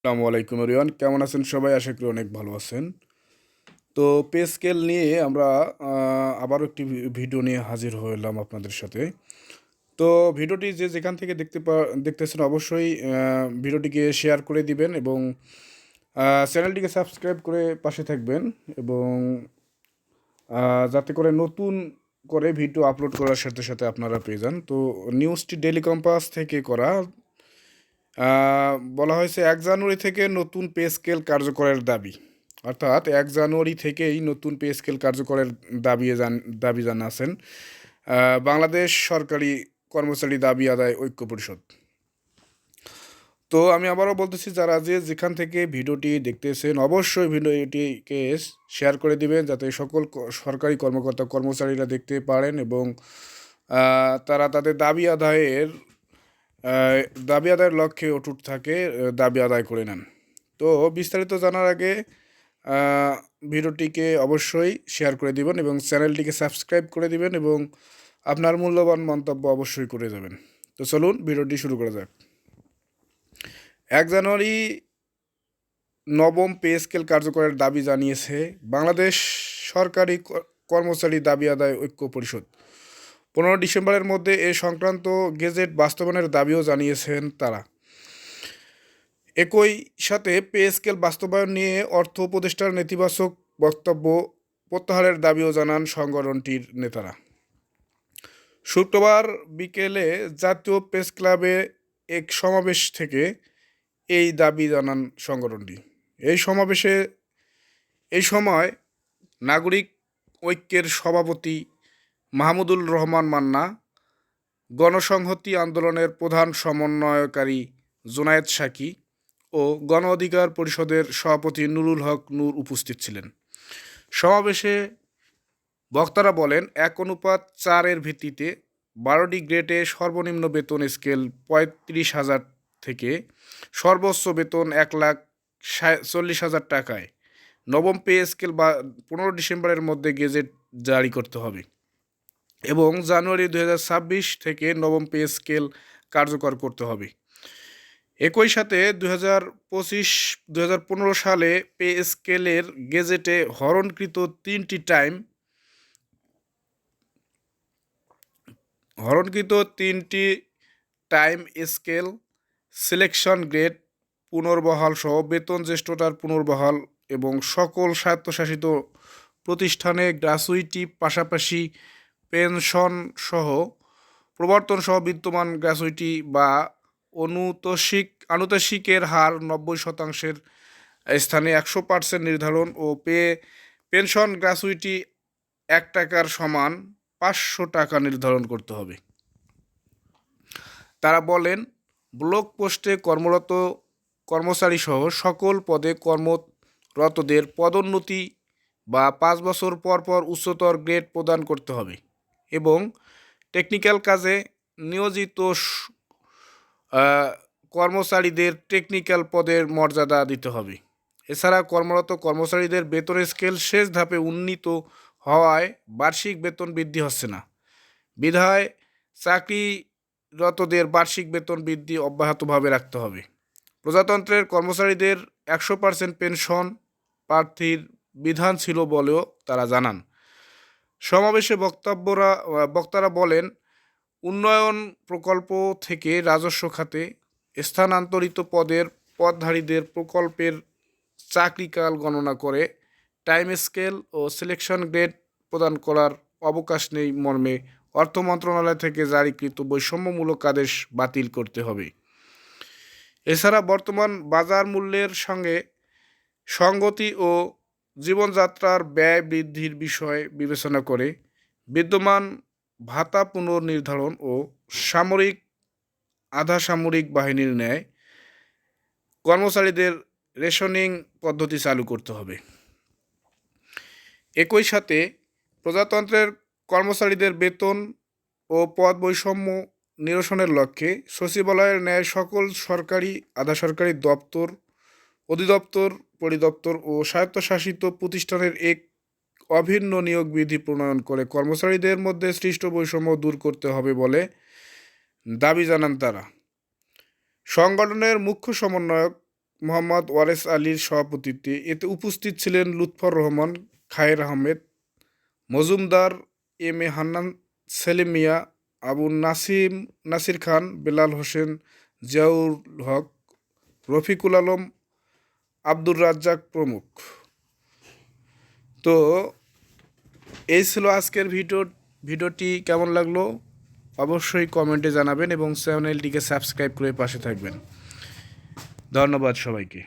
আসসালামু আলাইকুম রিয়ান কেমন আছেন সবাই? আশা করি অনেক ভালো আছেন। তো পে স্কেল নিয়ে আমরা আবারও একটি ভিডিও নিয়ে হাজির হলাম আপনাদের সাথে। তো ভিডিওটি যে যেখান থেকে দেখতে পা, দেখতেছেন অবশ্যই ভিডিওটিকে শেয়ার করে দিবেন এবং চ্যানেলটিকে সাবস্ক্রাইব করে পাশে থাকবেন এবং যাতে করে নতুন করে ভিডিও আপলোড করার সাথে সাথে আপনারা পেয়ে যান। তো নিউজটি ডেলি কম্পাস থেকে করা। বলা হয়েছে এক জানুয়ারি থেকে নতুন পে স্কেল কার্যকরের দাবি। অর্থাৎ এক জানুয়ারি থেকেই নতুন পে স্কেল কার্যকরের দাবি জান দাবি জানাচ্ছেন আহ, বাংলাদেশ সরকারি কর্মচারী দাবি আদায় ঐক্য পরিষদ। তো আমি আবারও বলতেছি যারা যে যেখান থেকে ভিডিওটি দেখতেছেন অবশ্যই ভিডিওটিকে শেয়ার করে দিবেন যাতে সকল সরকারি কর্মকর্তা কর্মচারীরা দেখতে পারেন এবং তারা তাদের দাবি আদায়ের দাবি আদায়ের লক্ষ্যে অটুট থাকে দাবি আদায় করে নেন। তো বিস্তারিত জানার আগে ভিডিওটিকে অবশ্যই শেয়ার করে দিবেন এবং চ্যানেলটিকে সাবস্ক্রাইব করে দিবেন এবং আপনার মূল্যবান মন্তব্য অবশ্যই করে যাবেন তো চলুন ভিডিওটি শুরু করা যাক। এক জানুয়ারি নবম পে স্কেল কার্যকরের দাবি জানিয়েছে বাংলাদেশ সরকারি কর্মচারী দাবি আদায় ঐক্য পরিষদ। পনেরো ডিসেম্বরের মধ্যে এ সংক্রান্ত গেজেট বাস্তবায়নের দাবিও জানিয়েছেন তারা। একই সাথে পে স্কেল বাস্তবায়ন নিয়ে অর্থ উপদেষ্টার নেতিবাচক বক্তব্য প্রত্যাহারের দাবিও জানান সংগঠনটির নেতারা। শুক্রবার বিকেলে জাতীয় প্রেস ক্লাবে এক সমাবেশ থেকে এই দাবি জানান সংগঠনটি। এই সমাবেশে এই সময় নাগরিক ঐক্যের সভাপতি মাহমুদুল রহমান মান্না, গণসংহতি আন্দোলনের প্রধান সমন্বয়কারী জোনায়েদ সাকি ও গণ অধিকার পরিষদের সভাপতি নুরুল হক নূর উপস্থিত ছিলেন। সমাবেশে বক্তারা বলেন, এক অনুপাত চারের ভিত্তিতে বারোটি গ্রেডে সর্বনিম্ন বেতন স্কেল পঁয়ত্রিশ হাজার থেকে সর্বোচ্চ বেতন এক লাখ চল্লিশ হাজার টাকায়। নবম পে স্কেল বা পনেরো ডিসেম্বরের মধ্যে গেজেট জারি করতে হবে। এবং জানুয়ারি দুই হাজার ছাব্বিশ থেকে নবম পে স্কেল কার্যকর করতে হবে। একই সাথে দু হাজার পঁচিশ দু সালে পে স্কেলের গেজেটে হরণকৃত তিনটি টাইম হরণকৃত তিনটি টাইম স্কেল, সিলেকশন গ্রেড, পুনর্বহাল সহ বেতন জ্যেষ্ঠতার পুনর্বহাল এবং সকল স্বায়ত্তশাসিত প্রতিষ্ঠানে গ্রাসুইটি পাশাপাশি পেনশন সহ প্রবর্তন সহ বিদ্যমান গ্র্যাচুইটি বা অনুতোষিক, আনুতোষিকের হার নব্বই শতাংশের স্থানে একশো পার্সেন্ট নির্ধারণ ও পে, পেনশন গ্র্যাচুইটি এক টাকার সমান পাঁচশো টাকা নির্ধারণ করতে হবে। তারা বলেন ব্লক পোস্টে কর্মরত কর্মচারী সহ সকল পদে কর্মরতদের পদোন্নতি বা পাঁচ বছর পর পর উচ্চতর গ্রেড প্রদান করতে হবে। এবং টেকনিক্যাল কাজে নিয়োজিত কর্মচারীদের টেকনিক্যাল পদের মর্যাদা দিতে হবে। এছাড়া কর্মরত কর্মচারীদের বেতনের স্কেল শেষ ধাপে উন্নীত হওয়ায় বার্ষিক বেতন বৃদ্ধি হচ্ছে না। বিধায় চাকরিরতদের বার্ষিক বেতন বৃদ্ধি অব্যাহতভাবে রাখতে হবে। প্রজাতন্ত্রের কর্মচারীদের একশো পার্সেন্ট পেনশন প্রার্থীর বিধান ছিল বলেও তারা জানান। সমাবেশে বক্তব্যরা বক্তারা বলেন, উন্নয়ন প্রকল্প থেকে রাজস্ব খাতে স্থানান্তরিত পদের পদধারীদের প্রকল্পের চাকরিকাল গণনা করে টাইম স্কেল ও সিলেকশন গ্রেড প্রদান করার অবকাশ নেই মর্মে অর্থ মন্ত্রণালয় থেকে জারিকৃত বৈষম্যমূলক আদেশ বাতিল করতে হবে। এছাড়া বর্তমান বাজার মূল্যের সঙ্গে সঙ্গতি ও জীবনযাত্রার ব্যয় বৃদ্ধির বিষয় বিবেচনা করে বিদ্যমান ভাতা পুনর্নির্ধারণ ও সামরিক, আধা সামরিক বাহিনীর ন্যায় কর্মচারীদের রেশনিং পদ্ধতি চালু করতে হবে। একই সাথে প্রজাতন্ত্রের কর্মচারীদের বেতন ও পদ বৈষম্য নিরসনের লক্ষ্যে সচিবালয়ের ন্যায় সকল সরকারি, আধা সরকারি দপ্তর, অধিদপ্তর পরিদপ্তর ও স্বায়ত্তশাসিত প্রতিষ্ঠানের এক অভিন্ন নিয়োগ বিধি প্রণয়ন করে। কর্মচারীদের মধ্যে সৃষ্ট বৈষম্য দূর করতে হবে বলে দাবি জানান তারা। সংগঠনের মুখ্য সমন্বয়ক মোহাম্মদ ওয়ারেস আলীর সভাপতিত্বে এতে উপস্থিত ছিলেন লুৎফর রহমান, খায়ের আহমেদ, মজুমদার এম এ হান্নান, সেলিম মিয়া, আবু নাসিম, নাসির খান, বেলাল হোসেন, জিয়াউল হক, রফিকুল আলম আব্দুর রাজ্জাক প্রমুখ। তো এই ছিল আজকের ভিডিও, ভিডিওটি কেমন লাগল? অবশ্যই কমেন্টে জানাবেন এবং চ্যানেলটিকে সাবস্ক্রাইব করে পাশে থাকবেন। ধন্যবাদ সবাইকে।